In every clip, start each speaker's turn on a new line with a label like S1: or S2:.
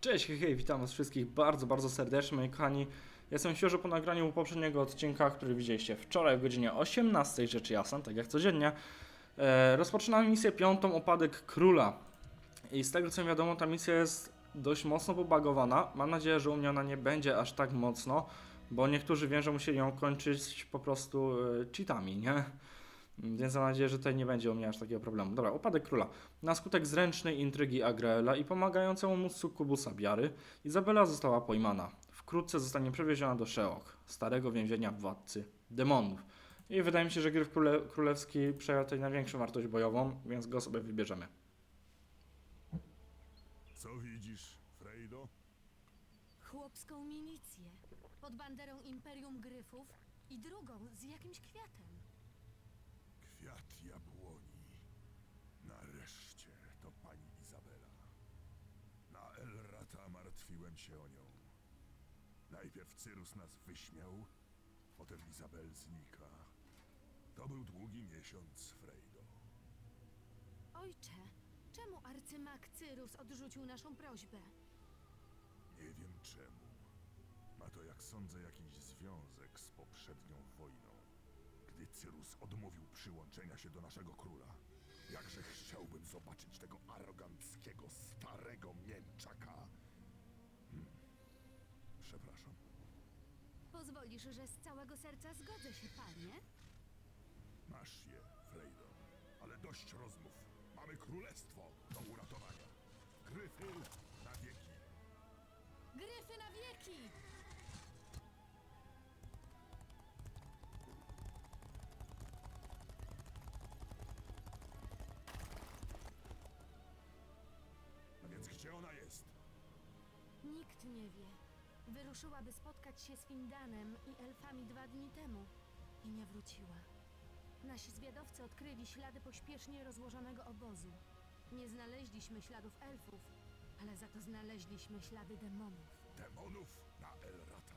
S1: Cześć, hej, hej, witam was wszystkich bardzo, bardzo serdecznie, moi kochani. Jestem świeżo po nagraniu poprzedniego odcinka, który widzieliście wczoraj o godzinie 18, rzecz jasna, tak jak codziennie. E, rozpoczynamy misję piątą, Opadek Króla. I z tego co wiadomo, ta misja jest dość mocno pobagowana. Mam nadzieję, że u mnie ona nie będzie aż tak mocno, bo niektórzy wiem, że musieli ją kończyć po prostu e, cheatami, nie? Więc mam nadzieję, że tutaj nie będzie u mnie aż takiego problemu. Dobra, Upadek Króla. Na skutek zręcznej intrygi Agrela i pomagającemu mu sukubusa Biary, Izabela została pojmana. Wkrótce zostanie przewieziona do Sheok, starego więzienia władcy demonów. I wydaje mi się, że Gryf Króle Królewski przejął tutaj największą wartość bojową, więc go sobie wybierzemy.
S2: Co widzisz, Frejdo?
S3: Chłopską milicję pod banderą Imperium Gryfów i drugą z jakimś kwiatem.
S2: Jabłoni. Nareszcie to pani Izabela. Na Elrata martwiłem się o nią. Najpierw Cyrus nas wyśmiał, potem Izabel znika. To był długi miesiąc, Frejdo.
S3: Ojcze, czemu arcymak Cyrus odrzucił naszą prośbę?
S2: Nie wiem czemu. Ma to, jak sądzę, jakiś związek z poprzednią wojną. Gdy Cyrus odmówił przyłączenia się do naszego króla, jakże chciałbym zobaczyć tego aroganckiego, starego mięczaka. Hmm. Przepraszam.
S3: Pozwolisz, że z całego serca zgodzę się, panie?
S2: Masz je, Frejdo. Ale dość rozmów. Mamy królestwo do uratowania. Gryfy na wieki.
S3: Gryfy na wieki!
S2: Ona jest?
S3: Nikt nie wie. Wyruszyła, by spotkać się z Findanem i elfami dwa dni temu i nie wróciła. Nasi zwiadowcy odkryli ślady pośpiesznie rozłożonego obozu. Nie znaleźliśmy śladów elfów, ale za to znaleźliśmy ślady demonów.
S2: Demonów na Elrata.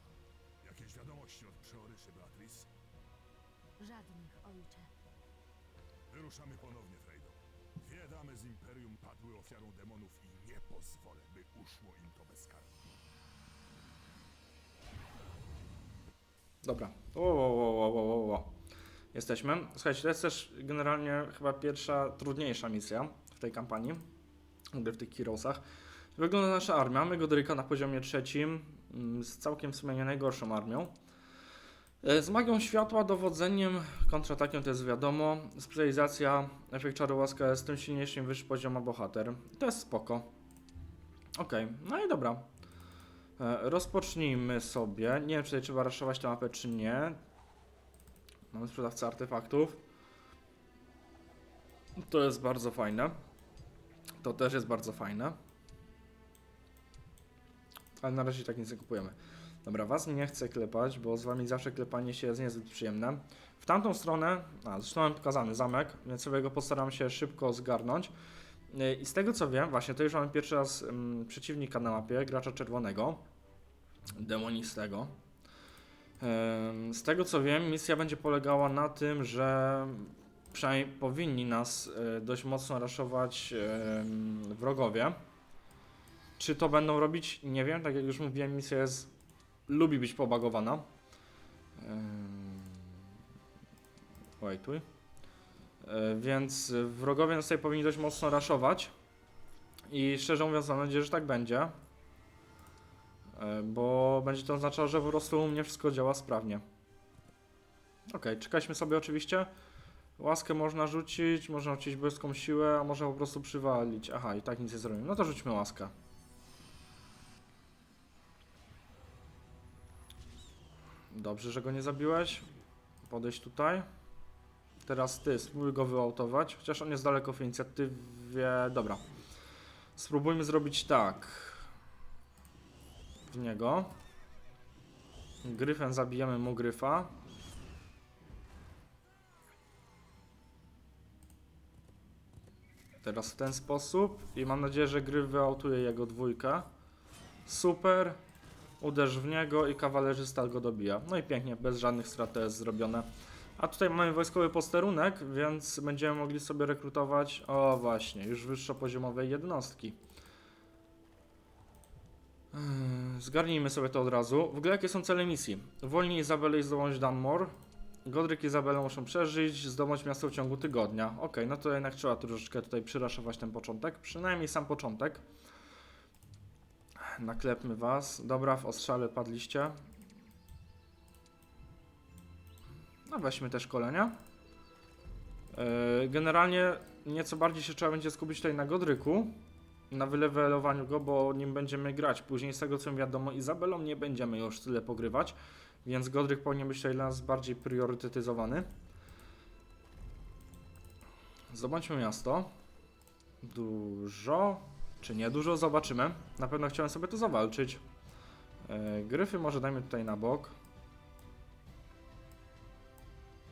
S2: Jakieś wiadomości od przeoryszy Beatrice?
S3: Żadnych, ojcze.
S2: Wyruszamy ponownie, Frejdo. Dwie damy z Imperium padły ofiarą demonów i nie pozwolę, by uszło im to bezkarnie.
S1: Dobra. O, o, o, o, o, o. Jesteśmy. Słuchajcie, to jest też generalnie chyba pierwsza, trudniejsza misja w tej kampanii, w tych Heroesach. Wygląda nasza armia. Mamy Godryka na poziomie trzecim, mm, z całkiem w sumie nie najgorszą armią. E, Z magią światła, dowodzeniem, kontratakiem to jest wiadomo. Specjalizacja, efekt czaru łaska jest tym silniejszy, im wyższy poziom bohater. To jest spoko. Okej, no i dobra. E, Rozpocznijmy sobie. Nie wiem, czy tutaj trzeba raszować tę mapę, czy nie. Mamy sprzedawcę artefaktów. To jest bardzo fajne. To też jest bardzo fajne. Ale na razie tak nic nie kupujemy. Dobra, was nie chcę klepać, bo z wami zawsze klepanie się jest niezbyt przyjemne. W tamtą stronę, a zresztą mam pokazany zamek, więc sobie go postaram się szybko zgarnąć. I z tego co wiem, właśnie to już mamy pierwszy raz ym, przeciwnika na mapie, gracza czerwonego, demonistego. Z tego co wiem, misja będzie polegała na tym, że przynajmniej powinni nas y, dość mocno raszować wrogowie. Czy to będą robić? Nie wiem. Tak jak już mówiłem, misja jest, lubi być pobagowana. Wajtuj. Y, Więc wrogowie nas tutaj powinni dość mocno raszować. I szczerze mówiąc, mam nadzieję, że tak będzie. E, Bo będzie to oznaczało, że po prostu u mnie wszystko działa sprawnie. Ok, czekaliśmy sobie oczywiście. Łaskę można rzucić, można rzucić błyską siłę, a można po prostu przywalić. Aha, i tak nic nie zrobimy. No to rzućmy łaskę. Dobrze, że go nie zabiłeś. Podejść tutaj. Teraz ty, spróbuj go wyautować. Chociaż on jest daleko w inicjatywie. Dobra. Spróbujmy zrobić tak. W niego. Gryfem zabijemy mu gryfa. Teraz w ten sposób. I mam nadzieję, że gryf wyautuje jego dwójkę. Super. Uderz w niego i kawalerzysta go dobija. No i pięknie, bez żadnych strat to jest zrobione. A tutaj mamy wojskowy posterunek, więc będziemy mogli sobie rekrutować, o właśnie, już wyższopoziomowe jednostki. Zgarnijmy sobie to od razu. W ogóle jakie są cele misji? Wolniej Izabelę i zdobądź Dunmore. Godryk i Izabela muszą przeżyć, zdobądź miasto w ciągu tygodnia. Okej, no to jednak trzeba troszeczkę tutaj przyraszować ten początek. Przynajmniej sam początek. Naklepmy was. Dobra, w ostrzale padliście. No weźmy te szkolenia. Yy, Generalnie nieco bardziej się trzeba będzie skupić tutaj na Godryku, na wylewelowaniu go, bo nim będziemy grać. Później z tego co wiadomo, Izabelą nie będziemy już tyle pogrywać, więc Godryk powinien być tutaj dla nas bardziej priorytetyzowany. Zobaczmy miasto. Dużo, czy nie dużo, zobaczymy. Na pewno chciałem sobie to zawalczyć. Yy, Gryfy może dajmy tutaj na bok.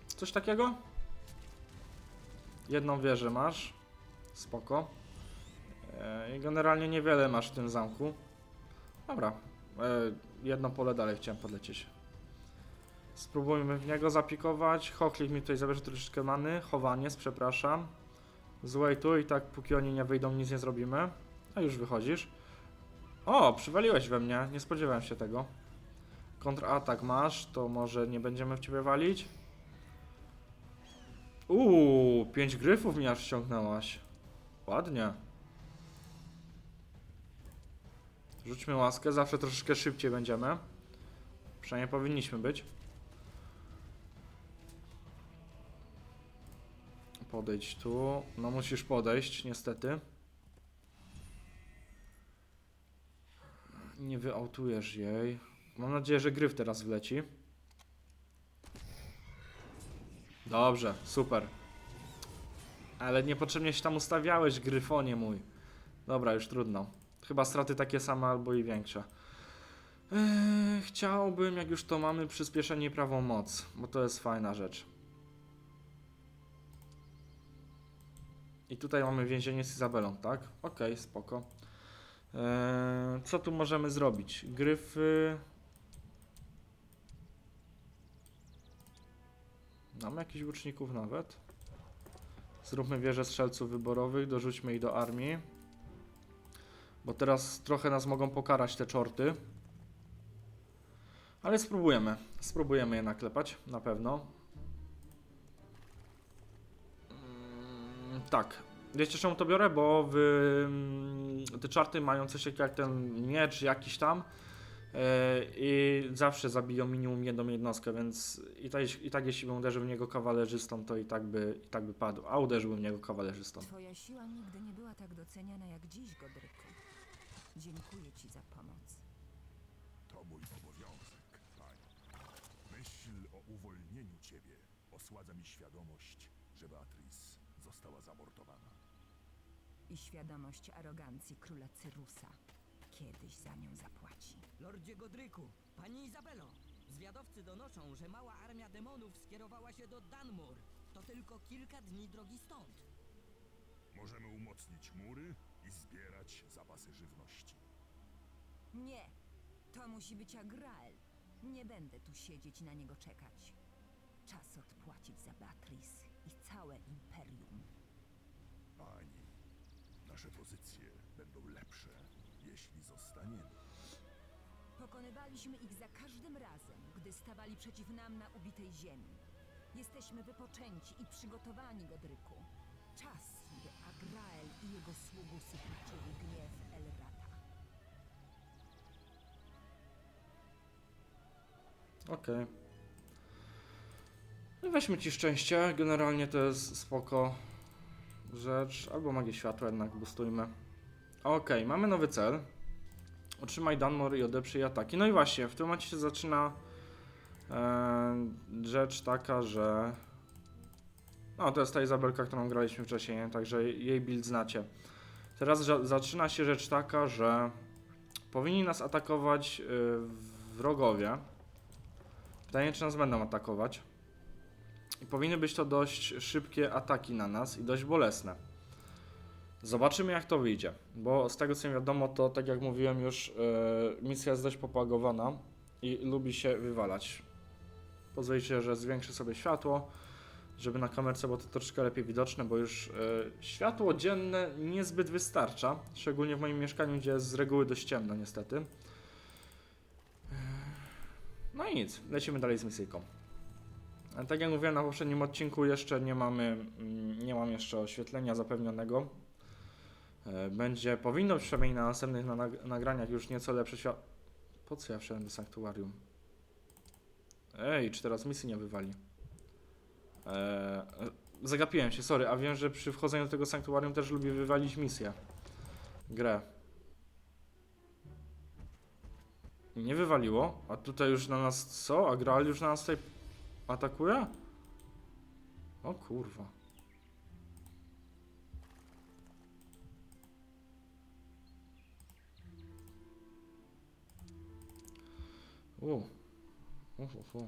S1: Coś takiego? Jedną wieżę masz. Spoko. E, I generalnie niewiele masz w tym zamku. Dobra. E, jedno pole dalej chciałem podlecieć. Spróbujmy w niego zapikować. Hochlik mi tutaj zabierze troszeczkę many. Chowanie, przepraszam. Złej tu i tak póki oni nie wyjdą nic nie zrobimy. A już wychodzisz. O, przywaliłeś we mnie. Nie spodziewałem się tego. Kontratak masz, to może nie będziemy w ciebie walić. Uuu, pięć gryfów mi aż ściągnęłaś. Ładnie. Rzućmy łaskę, zawsze troszeczkę szybciej będziemy. Przynajmniej powinniśmy być. Podejdź tu. No musisz podejść, niestety. Nie wyautujesz jej. Mam nadzieję, że gryf teraz wleci. Dobrze, super. Ale niepotrzebnie się tam ustawiałeś, gryfonie mój. Dobra, już trudno. Chyba straty takie same albo i większe. Eee, chciałbym, jak już to mamy, przyspieszenie i prawą moc, bo to jest fajna rzecz. I tutaj mamy więzienie z Izabelą, tak? Okej, spoko. Eee, co tu możemy zrobić? Gryfy. Mamy jakichś łuczników nawet. Zróbmy wieżę strzelców wyborowych, dorzućmy ich do armii. Bo teraz trochę nas mogą pokarać te czorty. Ale spróbujemy. Spróbujemy je naklepać, na pewno. Mm, tak. Wiecie czemu to biorę? Bo w, mm, te czarty mają coś takiego jak ten miecz jakiś tam. E, I zawsze zabiją minimum jedną jednostkę, więc i tak, i tak jeśli bym uderzył w niego kawalerzystą, to i tak by, i tak by padł. A uderzyłbym w niego kawalerzystą.
S4: Twoja siła nigdy nie była tak doceniana jak dziś, Godryku. Dziękuję ci za pomoc.
S2: To mój obowiązek, pani. Myśl o uwolnieniu ciebie osładza mi świadomość, że Beatrice została zamordowana.
S4: I świadomość arogancji króla Cyrusa. Kiedyś za nią zapłaci.
S5: Lordzie Godryku, pani Izabelo, zwiadowcy donoszą, że mała armia demonów skierowała się do Dunmore. To tylko kilka dni drogi stąd.
S2: Możemy umocnić mury i zbierać zapasy żywności.
S4: Nie! To musi być Agrael. Nie będę tu siedzieć i na niego czekać. Czas odpłacić za Beatrice i całe imperium.
S2: Pani, nasze pozycje będą lepsze, jeśli zostaniemy.
S4: Pokonywaliśmy ich za każdym razem, gdy stawali przeciw nam na ubitej ziemi. Jesteśmy wypoczęci i przygotowani, Godryku. Czas, by Agrael i jego sługusy uczyli gniew Elrata.
S1: Okej. No weźmy ci szczęście. Generalnie to jest spoko rzecz. Albo magię światła jednak boostujmy. Okej, mamy nowy cel. Otrzymaj Dunmore i odeprzyj ataki. No i właśnie, w tym momencie się zaczyna e, rzecz taka, że... No, to jest ta Izabelka, którą graliśmy wcześniej, nie? także jej build znacie. Teraz zaczyna się rzecz taka, że powinni nas atakować y, wrogowie. Pytanie, czy nas będą atakować. I powinny być to dość szybkie ataki na nas i dość bolesne. Zobaczymy, jak to wyjdzie. Bo z tego, co wiadomo, to tak jak mówiłem już, e, misja jest dość popagowana i lubi się wywalać. Pozwolicie, że zwiększę sobie światło, żeby na kamerce było to troszkę lepiej widoczne, bo już e, światło dzienne niezbyt wystarcza. Szczególnie w moim mieszkaniu, gdzie jest z reguły dość ciemno, niestety. No i nic, lecimy dalej z misyjką. Tak jak mówiłem na poprzednim odcinku, jeszcze nie mamy, mm, nie mam jeszcze oświetlenia zapewnionego. E, Będzie, powinno przynajmniej na następnych na, nag- nagraniach już nieco lepsze świat... Po co ja wszedłem do sanktuarium? Ej, czy teraz misji nie wywali? Eee, zagapiłem się, sorry, a wiem, że przy wchodzeniu do tego sanktuarium też lubię wywalić misję. Grę. Nie wywaliło, a tutaj już na nas co? A Graal już na nas tutaj atakuje? O kurwa. U. U, u, u.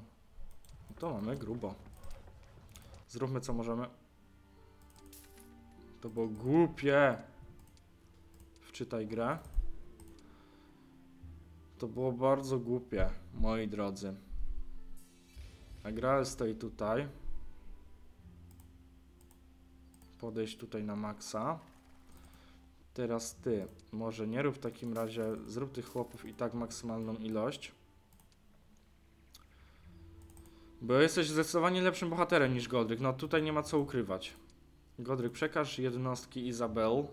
S1: No to mamy grubo. Zróbmy co możemy. To było głupie. Wczytaj grę. To było bardzo głupie, moi drodzy. A Graal stoi tutaj. Podejść tutaj na maksa. Teraz ty. Może nie rób w takim razie. Zrób tych chłopów i tak maksymalną ilość. Bo jesteś zdecydowanie lepszym bohaterem niż Godryk. No tutaj nie ma co ukrywać. Godryk, przekaż jednostki Izabel.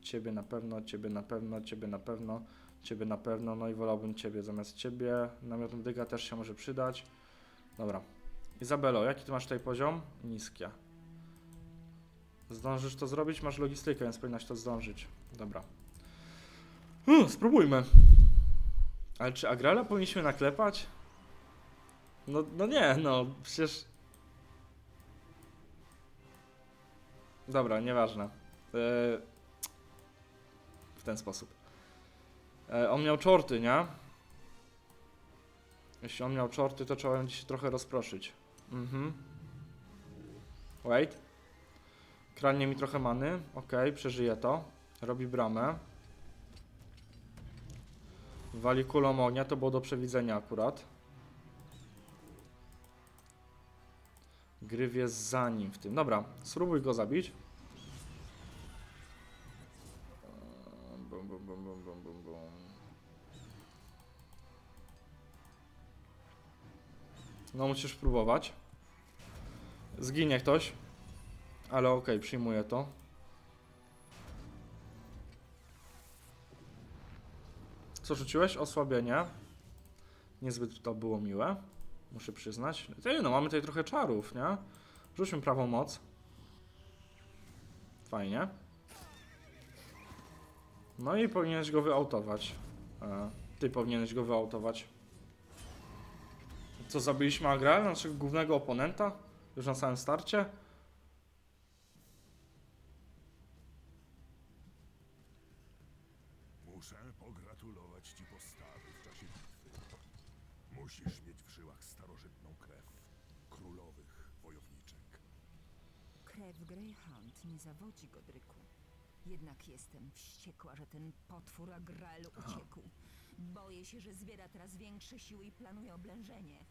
S1: Ciebie na pewno, ciebie na pewno, ciebie na pewno, ciebie na pewno. No i wolałbym ciebie zamiast ciebie. Namiot medyka też się może przydać. Dobra. Izabelo, jaki ty masz tutaj poziom? Niskie. Zdążysz to zrobić? Masz logistykę, więc powinnaś to zdążyć. Dobra. Uh, spróbujmy. Ale czy Agrala powinniśmy naklepać? No, no nie, no przecież. Dobra, nieważne. Yy, w ten sposób. E, on miał czorty, nie? Jeśli on miał czorty, to trzeba będzie się trochę rozproszyć. Mhm. Wait. Kradnie mi trochę many. Okej, przeżyje to. Robi bramę. Wali kulą ognia, to było do przewidzenia akurat. Gryw jest za nim w tym. Dobra, spróbuj go zabić. No musisz próbować. Zginie ktoś. Ale okej, przyjmuję to. Co rzuciłeś? Osłabienie. Niezbyt to było miłe. Muszę przyznać. Ty, no mamy tutaj trochę czarów, nie? Rzućmy prawą moc. Fajnie. No i powinieneś go wyautować. E, ty powinieneś go wyautować. Co, zabiliśmy Agra, naszego głównego oponenta? Już na samym starcie?
S2: Muszę pogratulować ci postawy w czasie bitwy. Musisz mieć w żyłach starożytną krew królowych wojowniczek.
S4: Krew Greyhound nie zawodzi Godryku. Jednak jestem wściekła, że ten potwór Agrael uciekł. Boję się, że zbiera teraz większe siły i planuje oblężenie.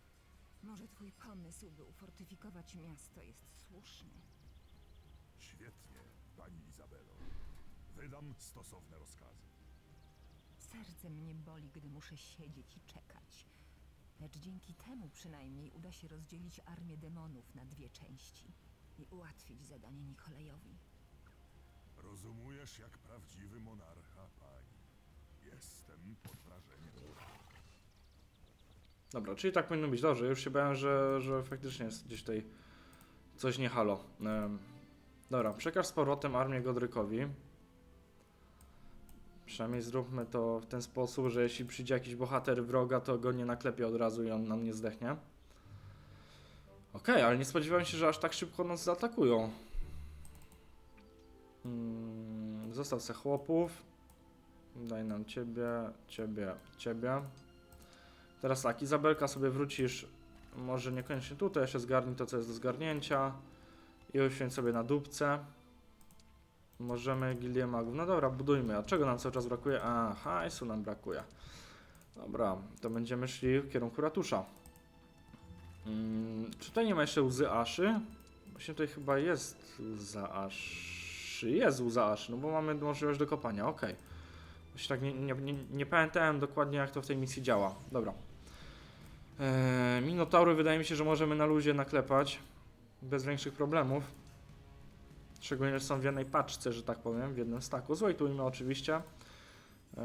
S4: Może twój pomysł, by ufortyfikować miasto, jest słuszny.
S2: Świetnie, pani Izabelo. Wydam stosowne rozkazy.
S4: Serce mnie boli, gdy muszę siedzieć i czekać. Lecz dzięki temu przynajmniej uda się rozdzielić armię demonów na dwie części i ułatwić zadanie Nikolejowi.
S2: Rozumujesz jak prawdziwy monarcha, pani. Jestem pod wrażeniem.
S1: Dobra, czyli tak powinno być dobrze. Już się bałem, że, że faktycznie jest gdzieś tutaj coś nie halo. Em, dobra, przekaż z powrotem armię Godrykowi. Przynajmniej zróbmy to w ten sposób, że jeśli przyjdzie jakiś bohater wroga, to go nie naklepie od razu i on nam nie zdechnie. Okej, ale nie spodziewałem się, że aż tak szybko nas zaatakują. Mm, zostaw se chłopów. Daj nam ciebie, ciebie, ciebie. Teraz tak, Izabelka sobie wrócisz, może niekoniecznie tutaj, jeszcze zgarnij to, co jest do zgarnięcia i usiądź sobie na dupce. Możemy gildię magów. No dobra, budujmy. A czego nam cały czas brakuje? A, hajsu nam brakuje. Dobra, to będziemy szli w kierunku ratusza. Mm, czy tutaj nie ma jeszcze łzy Aszy? Właśnie tutaj chyba jest łza Aszy. Jest łza Aszy, no bo mamy możliwość do kopania, okej. Właśnie tak nie, nie, nie, nie pamiętałem dokładnie jak to w tej misji działa. Dobra. Eee, Minotaury wydaje mi się, że możemy na luzie naklepać. Bez większych problemów. Szczególnie, że są w jednej paczce, że tak powiem, w jednym staku. Złejtujmy oczywiście. Eee,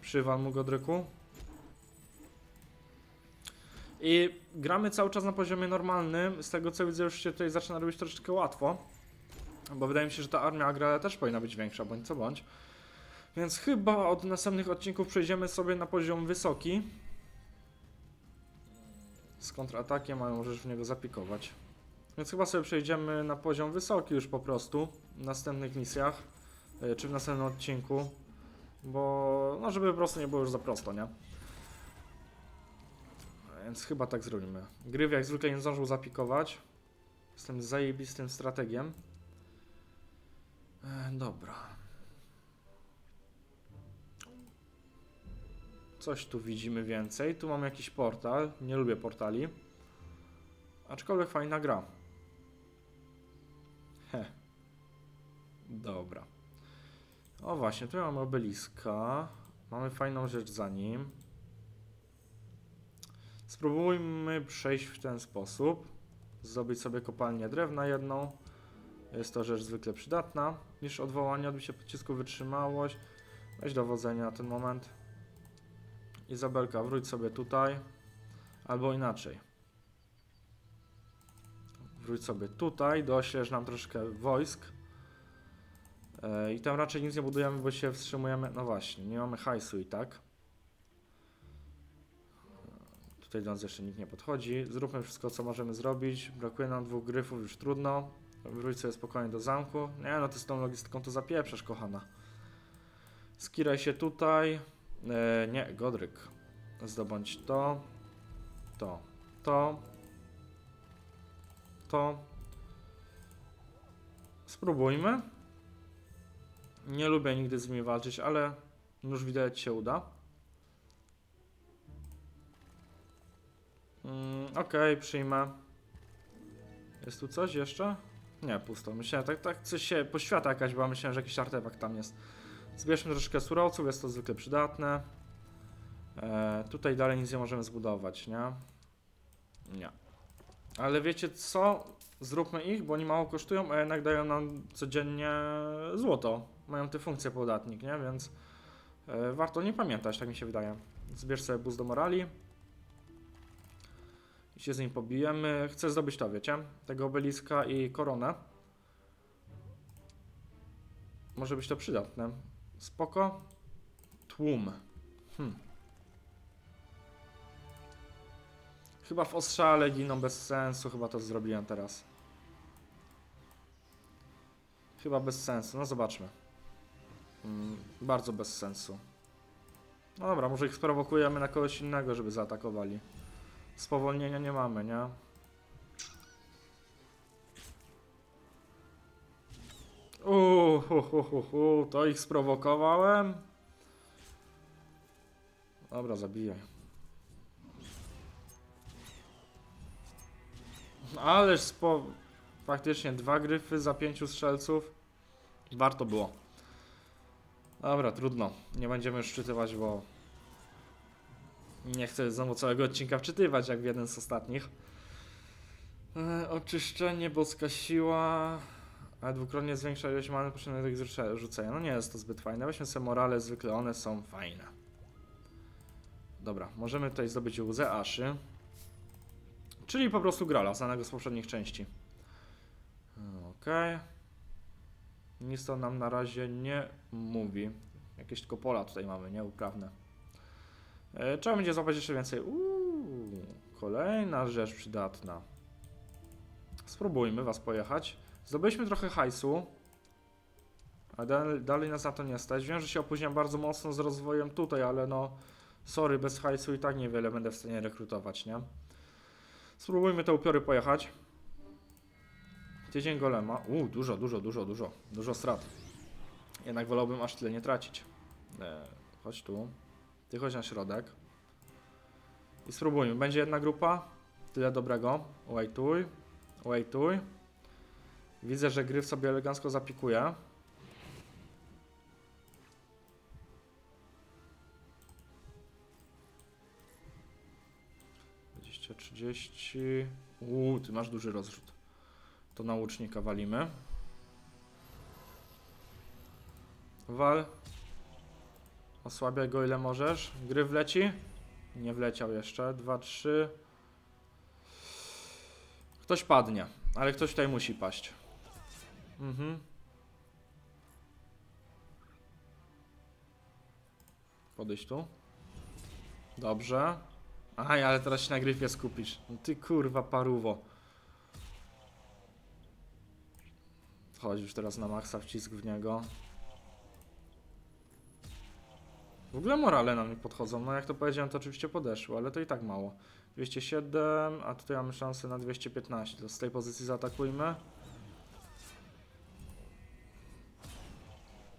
S1: przywal mu Godryku. I gramy cały czas na poziomie normalnym. Z tego co widzę, już się tutaj zaczyna robić troszeczkę łatwo. Bo wydaje mi się, że ta armia Agra też powinna być większa, bądź co bądź. Więc chyba od następnych odcinków przejdziemy sobie na poziom wysoki. Z kontratakiem, ale możesz w niego zapikować. Więc chyba sobie przejdziemy na poziom wysoki już po prostu w następnych misjach, e, czy w następnym odcinku. Bo, no żeby po prostu nie było już za prosto, nie? Więc chyba tak zrobimy. Gryw jak zwykle nie zdążył zapikować. Jestem zajebistym strategiem. E, dobra. Coś tu widzimy więcej. Tu mamy jakiś portal. Nie lubię portali. Aczkolwiek fajna gra. He. Dobra. O właśnie, tu mamy obeliska. Mamy fajną rzecz za nim. Spróbujmy przejść w ten sposób. Zdobyć sobie kopalnię drewna jedną. Jest to rzecz zwykle przydatna. Niż odwołanie, odbicie pocisku, wytrzymałość. Weź dowodzenie na ten moment. Izabelka, wróć sobie tutaj. Albo inaczej. Wróć sobie tutaj, doślesz nam troszkę wojsk. E, I tam raczej nic nie budujemy, bo się wstrzymujemy. No właśnie, nie mamy hajsu i tak. Tutaj do nas jeszcze nikt nie podchodzi. Zróbmy wszystko, co możemy zrobić. Brakuje nam dwóch gryfów, już trudno. Wróć sobie spokojnie do zamku. Nie no, ty z tą logistyką to zapieprzasz, kochana. Skiraj się tutaj. E, nie, Godryk. Zdobądź to. To. To. To. Spróbujmy. Nie lubię nigdy z nimi walczyć, ale już widać się uda. Mm, Okej, przyjmę. Jest tu coś jeszcze? Nie, pusto. Myślałem, tak, tak coś się, poświata jakaś była, myślałem, że jakiś artefakt tam jest. Zbierzmy troszkę surowców, jest to zwykle przydatne. E, tutaj dalej nic nie możemy zbudować, nie? Nie. Ale wiecie co? Zróbmy ich, bo oni mało kosztują, a jednak dają nam codziennie złoto. Mają te funkcje podatnik, nie? Więc e, warto nie pamiętać, tak mi się wydaje. Zbierz sobie boost do morali. I się z nim pobijemy. Chcę zdobyć to, wiecie? Tego obeliska i koronę. Może być to przydatne. Spoko. Tłum. Hmm. Chyba w ostrzale giną bez sensu, chyba to zrobiłem teraz. Chyba bez sensu, no zobaczmy. Mm, bardzo bez sensu. No dobra, może ich sprowokujemy na kogoś innego, żeby zaatakowali. Spowolnienia nie mamy, nie? Uuu, hu, hu, hu, hu, to ich sprowokowałem. Dobra, zabijaj. Ależ spo... Faktycznie dwa gryfy za pięciu strzelców. Warto było. Dobra, trudno. Nie będziemy już czytywać, bo... Nie chcę znowu całego odcinka wczytywać, jak w jeden z ostatnich. E, oczyszczenie, boska siła... Ale dwukrotnie zwiększa ilość many potrzebnej do rzucenia. No nie jest to zbyt fajne. Weźmy sobie morale, zwykle one są fajne. Dobra, możemy tutaj zdobyć łzę Aszy. Czyli po prostu grala, znanego z poprzednich części. Okej. Nic to nam na razie nie mówi. Jakieś tylko pola tutaj mamy, nie? Uprawne. E, trzeba będzie złapać jeszcze więcej. Uuu, kolejna rzecz przydatna. Spróbujmy was pojechać. Zdobyliśmy trochę hajsu. A dalej, dalej nas na to nie stać. Wiem, że się opóźniam bardzo mocno z rozwojem tutaj, ale no... Sorry, bez hajsu i tak niewiele będę w stanie rekrutować, nie? Spróbujmy te upiory pojechać. Tydzień golema. Uuu, dużo, dużo, dużo, dużo. Dużo strat. Jednak wolałbym aż tyle nie tracić. E, chodź tu. Ty chodź na środek. I spróbujmy. Będzie jedna grupa. Tyle dobrego. Waituj. Waituj. Widzę, że gryf sobie elegancko zapikuje. Dwadzieścia, trzydzieści... Uuu, ty masz duży rozrzut. To na łucznika walimy. Wal. Osłabiaj go ile możesz. Gry wleci. Nie wleciał jeszcze. Dwa, trzy. Ktoś padnie, ale ktoś tutaj musi paść. Mhm. Podejść tu. Dobrze. Aj, ale teraz się na gryfie skupisz. No ty kurwa paruwo. Chodź już teraz na maksa wcisk w niego. W ogóle morale nam nie podchodzą. No jak to powiedziałem, to oczywiście podeszło, ale to i tak mało. 207, a tutaj mamy szansę na 215. To z tej pozycji zaatakujmy.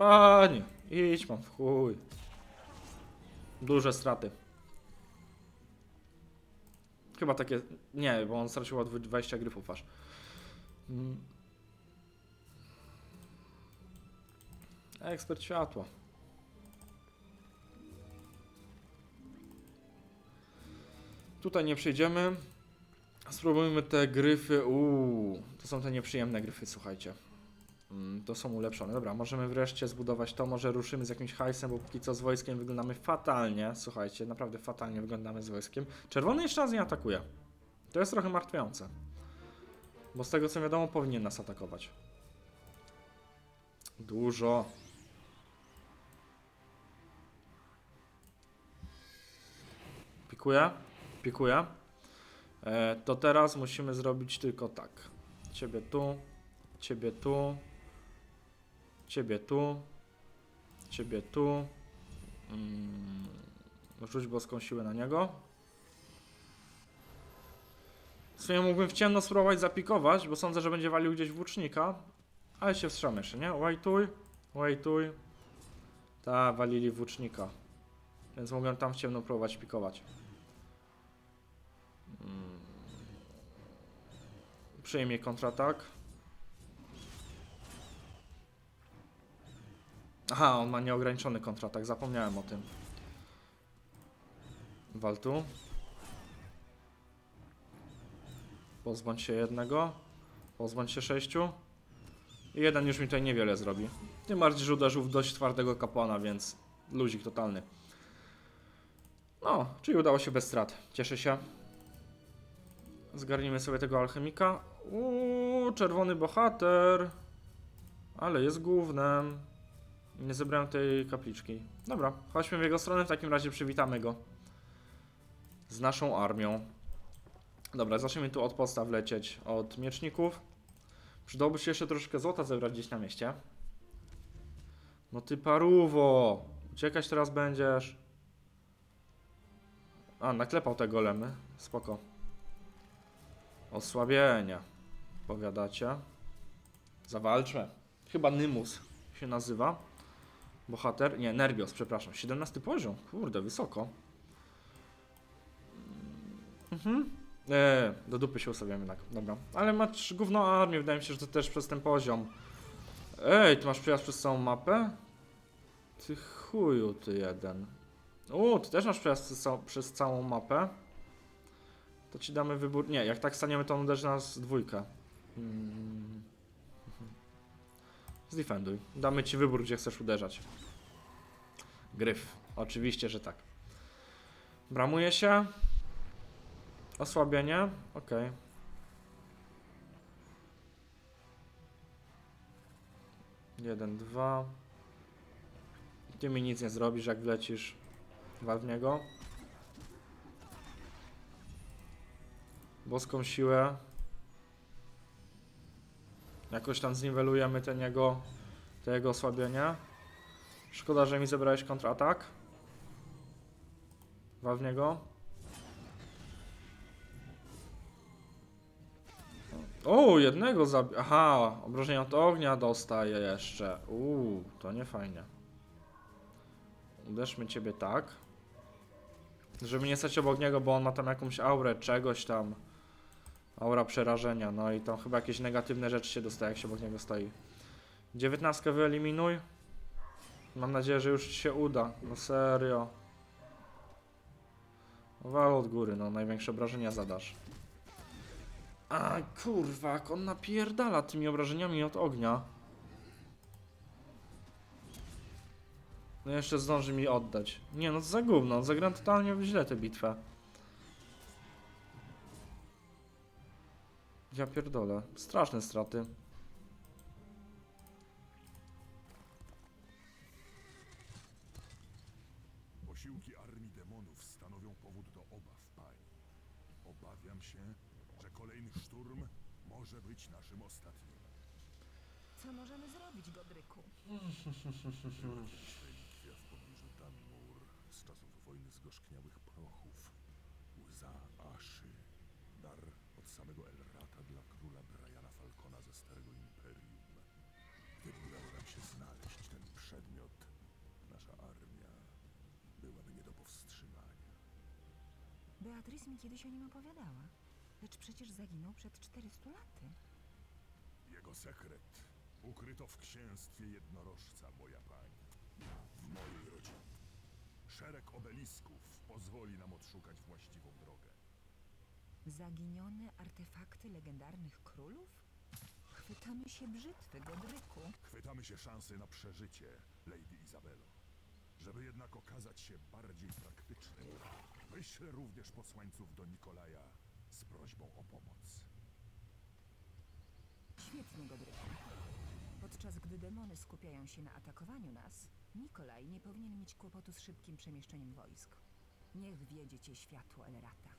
S1: Panie, idź mam w chuj. Duże straty. Chyba takie. Nie, bo on stracił od 20 gryfów aż. Mm. Ekspert światła. Tutaj nie przejdziemy. Spróbujmy te gryfy. Uuu, to są te nieprzyjemne gryfy, słuchajcie. Mm, To są ulepszone. Dobra, możemy wreszcie zbudować to. Może ruszymy z jakimś hajsem, bo póki co z wojskiem wyglądamy fatalnie. Słuchajcie, naprawdę fatalnie wyglądamy z wojskiem. Czerwony jeszcze raz nie atakuje. To jest trochę martwiące. Bo z tego co wiadomo, powinien nas atakować. Dużo. Pikuje? Pikuje. E, to teraz musimy zrobić tylko tak. Ciebie tu, ciebie tu, ciebie tu, ciebie tu. Mm, rzuć boską siłę na niego. W sumie mógłbym w ciemno spróbować zapikować, bo sądzę, że będzie walił gdzieś włócznika. Ale się wstrzymamy jeszcze, nie? Wajtuj, wajtuj. Ta, walili włócznika. Więc mogłem tam w ciemno próbować pikować. Mm. Przyjmie kontratak. Aha, on ma nieograniczony kontratak, zapomniałem o tym. Wal tu. Pozbądź się jednego. Pozbądź się sześciu. I jeden już mi tutaj niewiele zrobi. Tym bardziej, że uderzył w dość twardego kapłana, więc luzik totalny. No, czyli udało się bez strat. Cieszę się. Zgarnijmy sobie tego alchemika. Uuu, czerwony bohater. Ale jest głównym. Nie zebrałem tej kapliczki. Dobra, chodźmy w jego stronę, w takim razie przywitamy go. Z naszą armią. Dobra, zacznijmy tu od podstaw lecieć. Od mieczników. Przydałoby się jeszcze troszeczkę złota zebrać gdzieś na mieście. No ty paruwo! Uciekać teraz będziesz. A, naklepał te golemy. Spoko. Osłabienia. Powiadacie. Zawalczmy. Chyba Nymus się nazywa. Bohater. Nie, Nerbios, przepraszam. 17 poziom. Kurde, wysoko. Mhm. Eee, do dupy się ustawiamy tak. Dobra. Ale masz gówno armię, wydaje mi się, że to też przez ten poziom. Ej, ty masz przejazd przez całą mapę? Ty chuju, ty jeden. O, ty też masz przejazd przez, przez całą mapę. To ci damy wybór. Nie, jak tak staniemy, to on uderzy nas dwójkę. Mm. Zdefenduj. Damy ci wybór, gdzie chcesz uderzać. Gryf. Oczywiście, że tak. Bramuje się. Osłabienie. Okej. Jeden, dwa. Ty mi nic nie zrobisz, jak wlecisz wal w niego. Boską siłę. Jakoś tam zniwelujemy ten jego, te jego osłabienie. Szkoda, że mi zebrałeś kontratak. Wal w niego. O, jednego zabi... Aha, obrażenia od ognia dostaje jeszcze. Uuu, to nie fajnie. Uderzmy ciebie tak. Żeby nie stać obok niego, bo on ma tam jakąś aurę czegoś tam. Aura przerażenia, no i tam chyba jakieś negatywne rzeczy się dostaje, jak się obok niego stoi. 19 wyeliminuj. Mam nadzieję, że już ci się uda. No serio. Wal od góry, no największe obrażenia zadasz. A kurwa, jak on napierdala tymi obrażeniami od ognia. No jeszcze zdąży mi oddać. Nie no, to za gówno, zagram totalnie źle tę bitwę. Ja pierdolę, straszne straty.
S2: Posiłki armii demonów stanowią powód do obaw pani. Obawiam się, że kolejny szturm może być naszym ostatnim.
S4: Co możemy zrobić, Godryku?
S2: W pobliżu Danmur z czasów wojny zgorzkniałych prochów. Łza Aszy. Dar od samego Elrata dla króla Briana Falcona ze Starego Imperium. Gdyby udało nam się znaleźć ten przedmiot, nasza armia byłaby nie do powstrzymania.
S4: Beatrice mi kiedyś o nim opowiadała. Lecz przecież zaginął przed 400 laty.
S2: Jego sekret ukryto w księstwie jednorożca, moja pani. W mojej rodzinie. Szereg obelisków pozwoli nam odszukać właściwą drogę.
S4: Zaginione artefakty legendarnych królów? Chwytamy się brzytwy, Godryku.
S2: Chwytamy się szansy na przeżycie, Lady Izabelo. Żeby jednak okazać się bardziej praktycznym, wyślę również posłańców do Nikolaja z prośbą o pomoc.
S4: Świetnie, Godryku. Podczas gdy demony skupiają się na atakowaniu nas, Nikolaj nie powinien mieć kłopotu z szybkim przemieszczeniem wojsk. Niech wiedzie cię światło Elerata.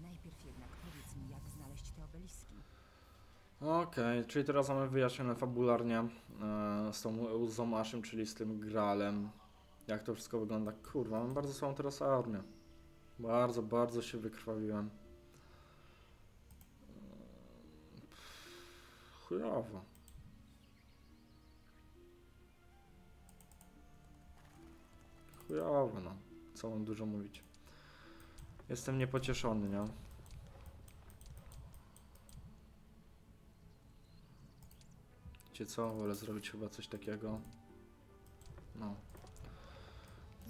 S4: Najpierw jednak powiedz mi, jak znaleźć te obeliski.
S1: Okej, czyli teraz mamy wyjaśnione fabularnie e, z tą Łzą Aszym, czyli z tym Gralem. Jak to wszystko wygląda. Kurwa, mam bardzo słabą teraz armię. Bardzo, bardzo się wykrwawiłem. Chujowo. Chujowo, no. Co mam dużo mówić. Jestem niepocieszony, nie? Wiecie co? Wolę zrobić chyba coś takiego. No.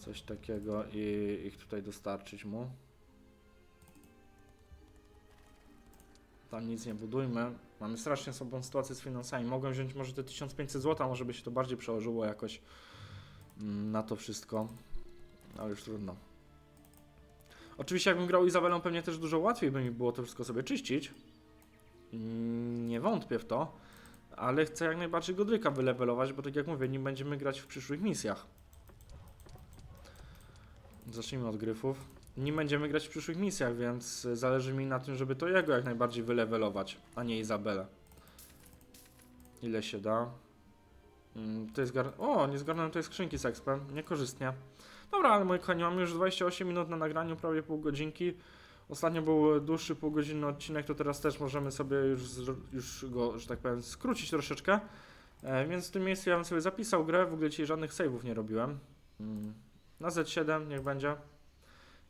S1: Coś takiego i ich tutaj dostarczyć mu. Tam nic nie budujmy. Mamy strasznie słabą sytuację z finansami. Mogłem wziąć może te 1500 zł, może by się to bardziej przełożyło jakoś mm, na to wszystko. Ale już trudno. Oczywiście jakbym grał Izabelą pewnie też dużo łatwiej by mi było to wszystko sobie czyścić. Mm, Nie wątpię w to ale chcę jak najbardziej Godryka wylevelować, bo tak jak mówię, nim będziemy grać w przyszłych misjach. Zacznijmy od gryfów. Nim będziemy grać w przyszłych misjach, więc zależy mi na tym, żeby to jego jak najbardziej wylevelować, a nie Izabelę. Ile się da? Mm, To jest gar... O, nie zgarnąłem tej skrzynki z expem, niekorzystnie. Dobra, ale moi kochani, mamy już 28 minut na nagraniu, prawie pół godzinki. Ostatnio był dłuższy półgodzinny odcinek, to teraz też możemy sobie już, już go, że tak powiem, skrócić troszeczkę. E, więc w tym miejscu ja bym sobie zapisał grę, w ogóle dzisiaj żadnych saveów nie robiłem. Mm. Na Z7 niech będzie.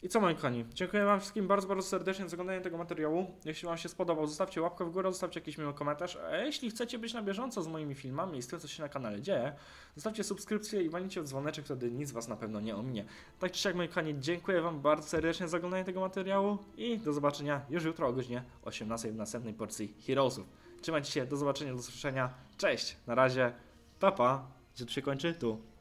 S1: I co moi kochani, dziękuję wam wszystkim bardzo, bardzo serdecznie za oglądanie tego materiału. Jeśli wam się spodobał, zostawcie łapkę w górę, zostawcie jakiś miły komentarz. A jeśli chcecie być na bieżąco z moimi filmami i z tym, co się na kanale dzieje, zostawcie subskrypcję i walnijcie w dzwoneczek, wtedy nic was na pewno nie ominie. Tak czy siak, moi kochani, dziękuję Wam bardzo serdecznie za oglądanie tego materiału i do zobaczenia już jutro o godzinie 18 w następnej porcji Heroesów. Trzymajcie się, do zobaczenia, do usłyszenia. Cześć, na razie, papa. Gdzie tu się kończy? Tu.